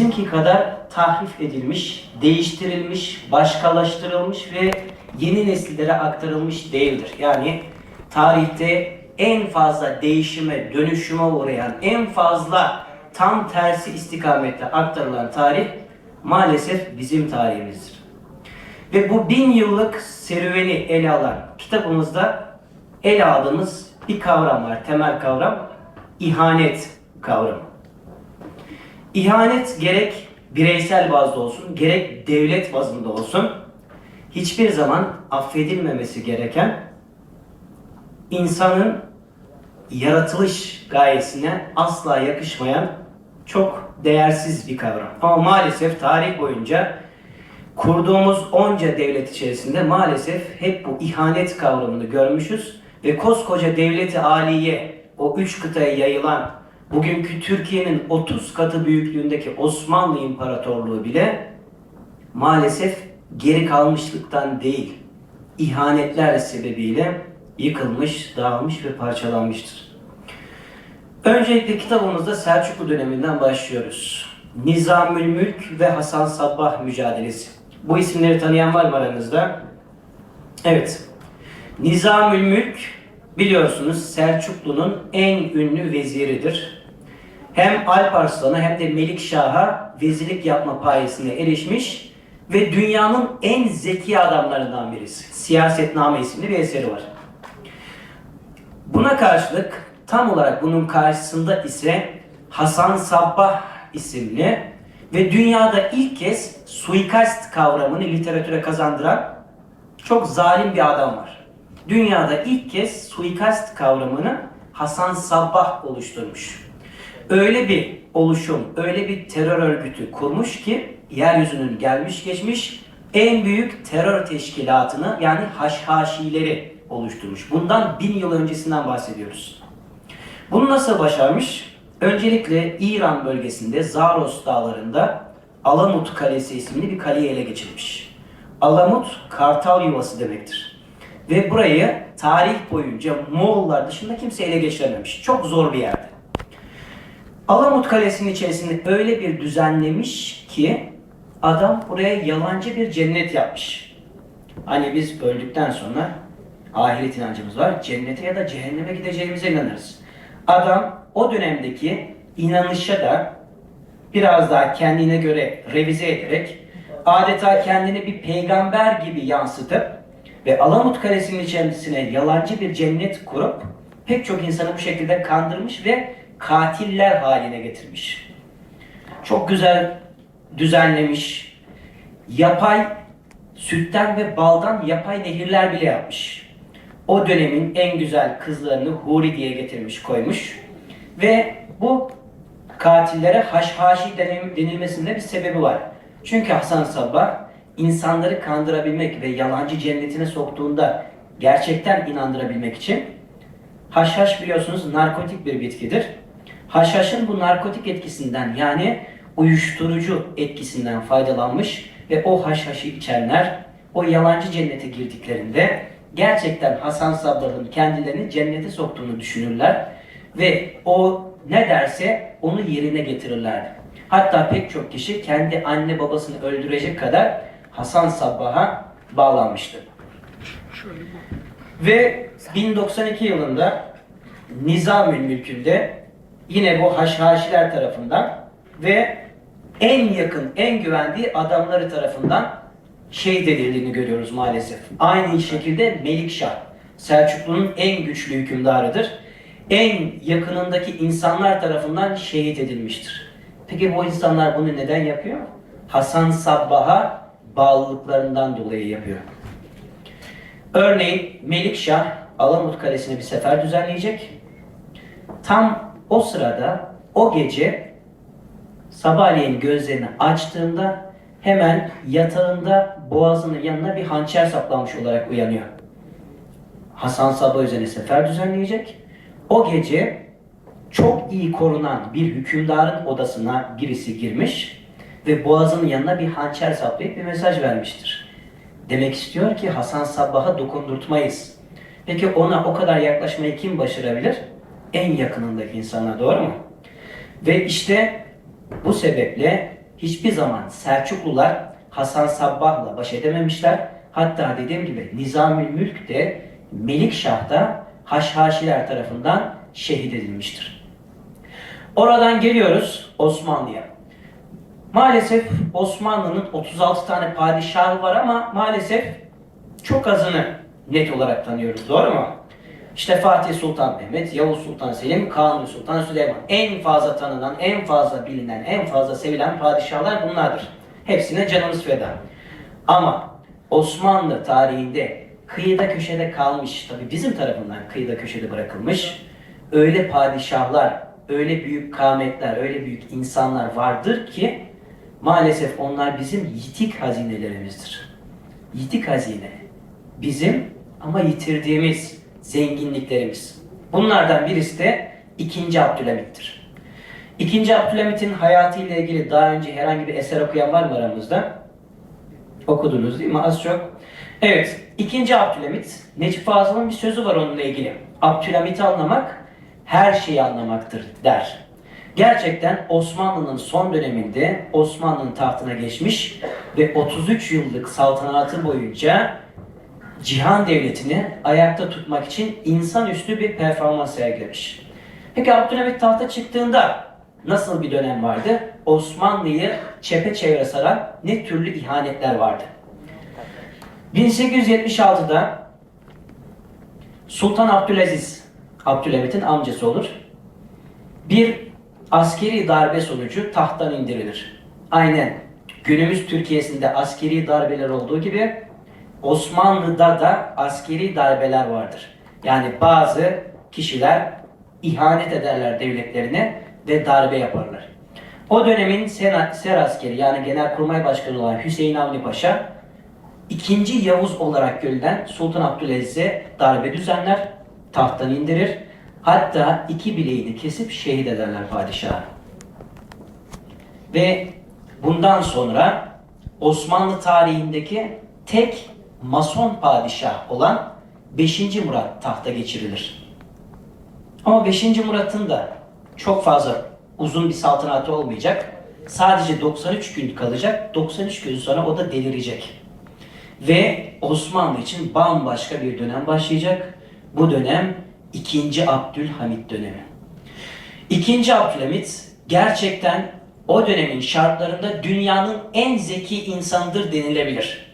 bizimki kadar tahrif edilmiş, değiştirilmiş, başkalaştırılmış ve yeni nesillere aktarılmış değildir. Yani tarihte en fazla değişime, dönüşüme uğrayan, en fazla tam tersi istikamette aktarılan tarih maalesef bizim tarihimizdir. Ve bu bin yıllık serüveni ele alan kitabımızda ele aldığımız bir kavram var, temel kavram, ihanet kavramı. İhanet gerek bireysel bazda olsun, gerek devlet bazında olsun, hiçbir zaman affedilmemesi gereken insanın yaratılış gayesine asla yakışmayan çok değersiz bir kavram. Ama maalesef tarih boyunca kurduğumuz onca devlet içerisinde maalesef hep bu ihanet kavramını görmüşüz ve koskoca devleti aliye o üç kıtaya yayılan bugünkü Türkiye'nin 30 katı büyüklüğündeki Osmanlı İmparatorluğu bile maalesef geri kalmışlıktan değil, ihanetler sebebiyle yıkılmış, dağılmış ve parçalanmıştır. Öncelikle kitabımızda Selçuklu döneminden başlıyoruz. Nizamül Mülk ve Hasan Sabbah mücadelesi. Bu isimleri tanıyan var mı aranızda? Evet. Nizamül Mülk biliyorsunuz Selçuklu'nun en ünlü veziridir. Hem Alp Arslan'a hem de Melik Şah'a vezirlik yapma payesine erişmiş ve dünyanın en zeki adamlarından birisi. Siyasetname isimli bir eseri var. Buna karşılık tam olarak bunun karşısında ise Hasan Sabbah isimli ve dünyada ilk kez suikast kavramını literatüre kazandıran çok zalim bir adam var. Dünyada ilk kez suikast kavramını Hasan Sabbah oluşturmuş. Öyle bir oluşum, öyle bir terör örgütü kurmuş ki yeryüzünün gelmiş geçmiş en büyük terör teşkilatını yani Haşhaşileri oluşturmuş. Bundan bin yıl öncesinden bahsediyoruz. Bunu nasıl başarmış? Öncelikle İran bölgesinde Zaros dağlarında Alamut Kalesi isimli bir kaleyi ele geçirmiş. Alamut kartal yuvası demektir. Ve burayı tarih boyunca Moğollar dışında kimse ele geçirememiş. Çok zor bir yerdi. Alamut Kalesi'nin içerisinde öyle bir düzenlemiş ki adam buraya yalancı bir cennet yapmış. Hani biz öldükten sonra ahiret inancımız var. Cennete ya da cehenneme gideceğimize inanırız. Adam o dönemdeki inanışa da biraz daha kendine göre revize ederek adeta kendini bir peygamber gibi yansıtıp ve Alamut Kalesi'nin içerisine yalancı bir cennet kurup pek çok insanı bu şekilde kandırmış ve katiller haline getirmiş. Çok güzel düzenlemiş. Yapay sütten ve baldan yapay nehirler bile yapmış. O dönemin en güzel kızlarını Huri diye getirmiş koymuş. Ve bu katillere haşhaşi denilmesinde bir sebebi var. Çünkü Hasan Sabbah insanları kandırabilmek ve yalancı cennetine soktuğunda gerçekten inandırabilmek için haşhaş biliyorsunuz narkotik bir bitkidir. Haşhaşın bu narkotik etkisinden yani uyuşturucu etkisinden faydalanmış ve o haşhaşı içenler o yalancı cennete girdiklerinde gerçekten Hasan Sabbah'ın kendilerini cennete soktuğunu düşünürler ve o ne derse onu yerine getirirlerdi. Hatta pek çok kişi kendi anne babasını öldürecek kadar Hasan Sabbah'a bağlanmıştı. Ve 1092 yılında Nizamül Mülkü'nde yine bu Haşhaşiler tarafından ve en yakın, en güvendiği adamları tarafından şehit edildiğini görüyoruz maalesef. Aynı şekilde Melikşah, Selçuklu'nun en güçlü hükümdarıdır. En yakınındaki insanlar tarafından şehit edilmiştir. Peki bu insanlar bunu neden yapıyor? Hasan Sabbah'a bağlılıklarından dolayı yapıyor. Örneğin Melikşah Alamut Kalesi'ne bir sefer düzenleyecek. Tam o sırada o gece sabahleyin gözlerini açtığında hemen yatağında boğazının yanına bir hançer saplanmış olarak uyanıyor. Hasan Sabah üzerine sefer düzenleyecek. O gece çok iyi korunan bir hükümdarın odasına birisi girmiş ve boğazının yanına bir hançer saplayıp bir mesaj vermiştir. Demek istiyor ki Hasan Sabbah'a dokundurtmayız. Peki ona o kadar yaklaşmayı kim başarabilir? En yakınındaki insanlar doğru mu? Ve işte bu sebeple hiçbir zaman Selçuklular Hasan Sabbah'la baş edememişler. Hatta dediğim gibi Nizamül Mülk de Melikşah da Haşhaşiler tarafından şehit edilmiştir. Oradan geliyoruz Osmanlı'ya. Maalesef Osmanlı'nın 36 tane padişahı var ama maalesef çok azını net olarak tanıyoruz. Doğru mu? İşte Fatih Sultan Mehmet, Yavuz Sultan Selim, Kanuni Sultan Süleyman. En fazla tanınan, en fazla bilinen, en fazla sevilen padişahlar bunlardır. Hepsine canımız feda. Ama Osmanlı tarihinde kıyıda köşede kalmış, tabi bizim tarafından kıyıda köşede bırakılmış, öyle padişahlar, öyle büyük kâmetler, öyle büyük insanlar vardır ki maalesef onlar bizim yitik hazinelerimizdir. Yitik hazine bizim ama yitirdiğimiz zenginliklerimiz. Bunlardan birisi de 2. Abdülhamit'tir. 2. Abdülhamit'in hayatıyla ilgili daha önce herhangi bir eser okuyan var mı aramızda? Okudunuz değil mi? Az çok. Evet. 2. Abdülhamit, Necip Fazıl'ın bir sözü var onunla ilgili. Abdülhamit'i anlamak her şeyi anlamaktır der. Gerçekten Osmanlı'nın son döneminde Osmanlı'nın tahtına geçmiş ve 33 yıllık saltanatı boyunca cihan devletini ayakta tutmak için insanüstü bir performans sergilemiş. Peki Abdülhamit tahta çıktığında nasıl bir dönem vardı? Osmanlı'yı çepeçevre saran ne türlü ihanetler vardı? 1876'da Sultan Abdülaziz, Abdülhamit'in amcası olur. Bir askeri darbe sonucu tahttan indirilir. Aynen günümüz Türkiye'sinde askeri darbeler olduğu gibi Osmanlı'da da askeri darbeler vardır. Yani bazı kişiler ihanet ederler devletlerine ve darbe yaparlar. O dönemin Sena- Ser askeri yani Genelkurmay Başkanı olan Hüseyin Avni Paşa ikinci Yavuz olarak görülen Sultan Abdülaziz'e darbe düzenler, tahttan indirir. Hatta iki bileğini kesip şehit ederler padişahı. Ve bundan sonra Osmanlı tarihindeki tek Mason padişah olan 5. Murat tahta geçirilir. Ama 5. Murat'ın da çok fazla uzun bir saltanatı olmayacak. Sadece 93 gün kalacak. 93 gün sonra o da delirecek. Ve Osmanlı için bambaşka bir dönem başlayacak. Bu dönem 2. Abdülhamit dönemi. İkinci Abdülhamit gerçekten o dönemin şartlarında dünyanın en zeki insanıdır denilebilir.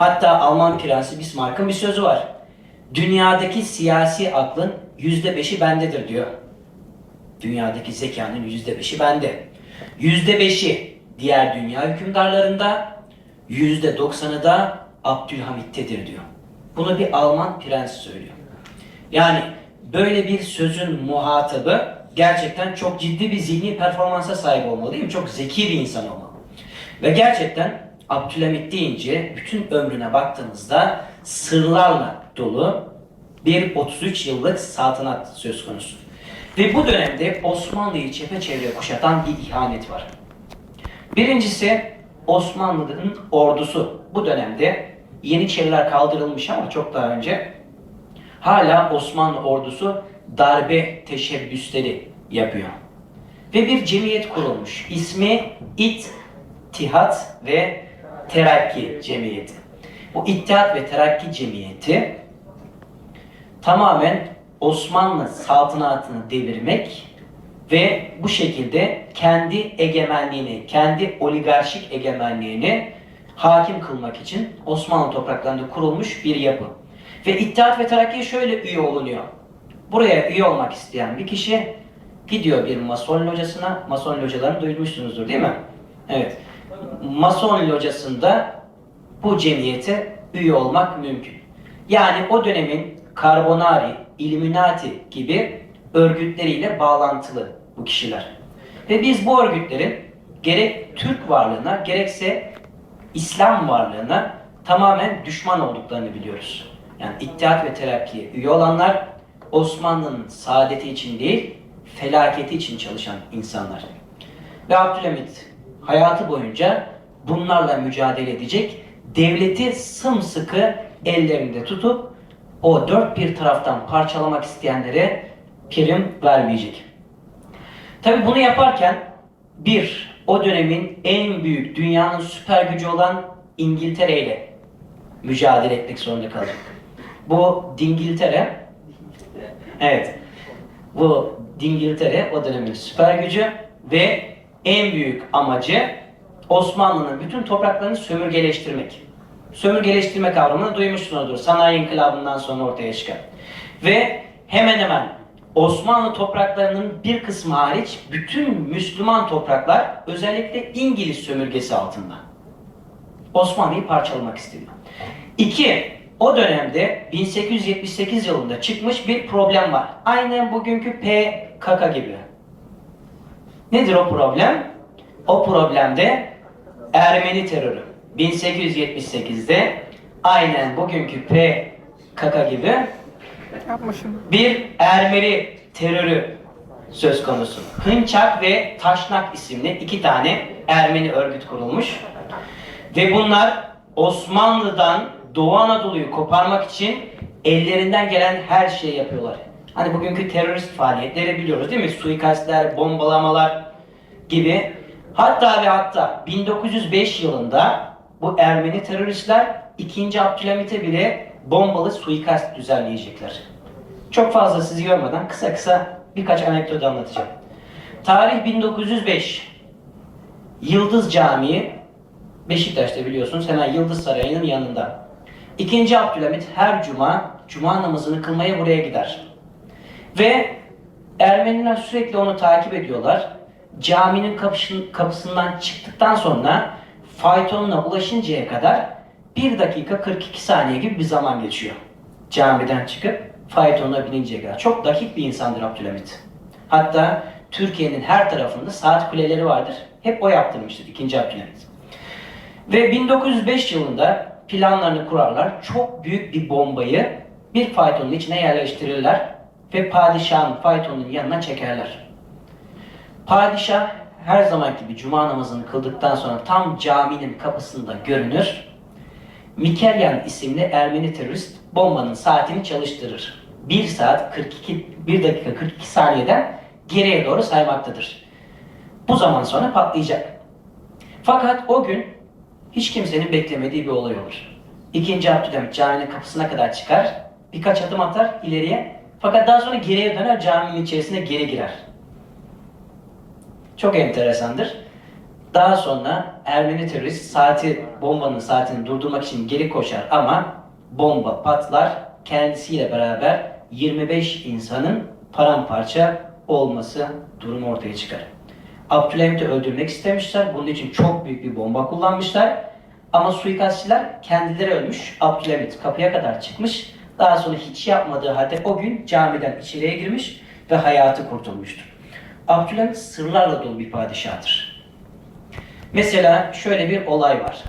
Hatta Alman prensi Bismarck'ın bir sözü var. Dünyadaki siyasi aklın yüzde beşi bendedir diyor. Dünyadaki zekanın yüzde beşi bende. Yüzde beşi diğer dünya hükümdarlarında, yüzde doksanı da Abdülhamit'tedir diyor. Bunu bir Alman prens söylüyor. Yani böyle bir sözün muhatabı gerçekten çok ciddi bir zihni performansa sahip olmalı değil mi? Çok zeki bir insan olmalı. Ve gerçekten Abdülhamit deyince bütün ömrüne baktığımızda sırlarla dolu bir 33 yıllık saltanat söz konusu. Ve bu dönemde Osmanlı'yı çepeçevre kuşatan bir ihanet var. Birincisi Osmanlı'nın ordusu bu dönemde Yeniçeriler kaldırılmış ama çok daha önce hala Osmanlı ordusu darbe teşebbüsleri yapıyor. Ve bir cemiyet kurulmuş. İsmi İttihat ve Terakki Cemiyeti. Bu İttihat ve Terakki Cemiyeti tamamen Osmanlı saltanatını devirmek ve bu şekilde kendi egemenliğini, kendi oligarşik egemenliğini hakim kılmak için Osmanlı topraklarında kurulmuş bir yapı. Ve İttihat ve Terakki'ye şöyle üye olunuyor. Buraya üye olmak isteyen bir kişi gidiyor bir mason locasına. Mason localarını duymuşsunuzdur değil mi? Evet. Mason locasında bu cemiyete üye olmak mümkün. Yani o dönemin Carbonari, Illuminati gibi örgütleriyle bağlantılı bu kişiler. Ve biz bu örgütlerin gerek Türk varlığına gerekse İslam varlığına tamamen düşman olduklarını biliyoruz. Yani İttihat ve Terakki'ye üye olanlar Osmanlı'nın saadeti için değil, felaketi için çalışan insanlar. Ve Abdülhamit hayatı boyunca bunlarla mücadele edecek, devleti sımsıkı ellerinde tutup o dört bir taraftan parçalamak isteyenlere prim vermeyecek. Tabi bunu yaparken bir o dönemin en büyük dünyanın süper gücü olan İngiltere ile mücadele etmek zorunda kalacak. Bu Dingiltere evet bu Dingiltere o dönemin süper gücü ve en büyük amacı Osmanlı'nın bütün topraklarını sömürgeleştirmek. Sömürgeleştirme kavramını duymuşsunuzdur. Sanayi İnkılabı'ndan sonra ortaya çıkan. Ve hemen hemen Osmanlı topraklarının bir kısmı hariç bütün Müslüman topraklar özellikle İngiliz sömürgesi altında. Osmanlı'yı parçalamak isteniyor. İki, o dönemde 1878 yılında çıkmış bir problem var. Aynen bugünkü PKK gibi. Nedir o problem? O problemde Ermeni terörü. 1878'de aynen bugünkü PKK gibi Yapma şunu. bir Ermeni terörü söz konusu. Hınçak ve Taşnak isimli iki tane Ermeni örgüt kurulmuş. Ve bunlar Osmanlı'dan Doğu Anadolu'yu koparmak için ellerinden gelen her şeyi yapıyorlar. Hani bugünkü terörist faaliyetleri biliyoruz değil mi? Suikastler, bombalamalar gibi. Hatta ve hatta 1905 yılında bu Ermeni teröristler 2. Abdülhamit'e bile bombalı suikast düzenleyecekler. Çok fazla sizi görmeden kısa kısa birkaç anekdot anlatacağım. Tarih 1905. Yıldız Camii Beşiktaş'ta biliyorsunuz hemen Yıldız Sarayı'nın yanında. İkinci Abdülhamit her cuma cuma namazını kılmaya buraya gider. Ve Ermeniler sürekli onu takip ediyorlar. Caminin kapışın- kapısından çıktıktan sonra faytonuna ulaşıncaya kadar 1 dakika 42 saniye gibi bir zaman geçiyor. Camiden çıkıp faytonuna bininceye kadar. Çok dakik bir insandır Abdülhamit. Hatta Türkiye'nin her tarafında saat kuleleri vardır. Hep o yaptırmıştır 2. Abdülhamit. Ve 1905 yılında planlarını kurarlar. Çok büyük bir bombayı bir faytonun içine yerleştirirler ve padişahın faytonun yanına çekerler. Padişah her zaman gibi cuma namazını kıldıktan sonra tam caminin kapısında görünür. Mikelyan isimli Ermeni terörist bombanın saatini çalıştırır. 1 saat 42 1 dakika 42 saniyeden geriye doğru saymaktadır. Bu zaman sonra patlayacak. Fakat o gün hiç kimsenin beklemediği bir olay olur. İkinci Abdülhamit caminin kapısına kadar çıkar, birkaç adım atar ileriye fakat daha sonra geriye döner caminin içerisine geri girer. Çok enteresandır. Daha sonra Ermeni terörist saati, bombanın saatini durdurmak için geri koşar ama bomba patlar. Kendisiyle beraber 25 insanın paramparça olması durumu ortaya çıkar. Abdülhamit'i öldürmek istemişler. Bunun için çok büyük bir bomba kullanmışlar. Ama suikastçiler kendileri ölmüş. Abdülhamit kapıya kadar çıkmış. Daha sonra hiç yapmadığı halde o gün camiden içeriye girmiş ve hayatı kurtulmuştur. Abdülhamit sırlarla dolu bir padişahtır. Mesela şöyle bir olay var.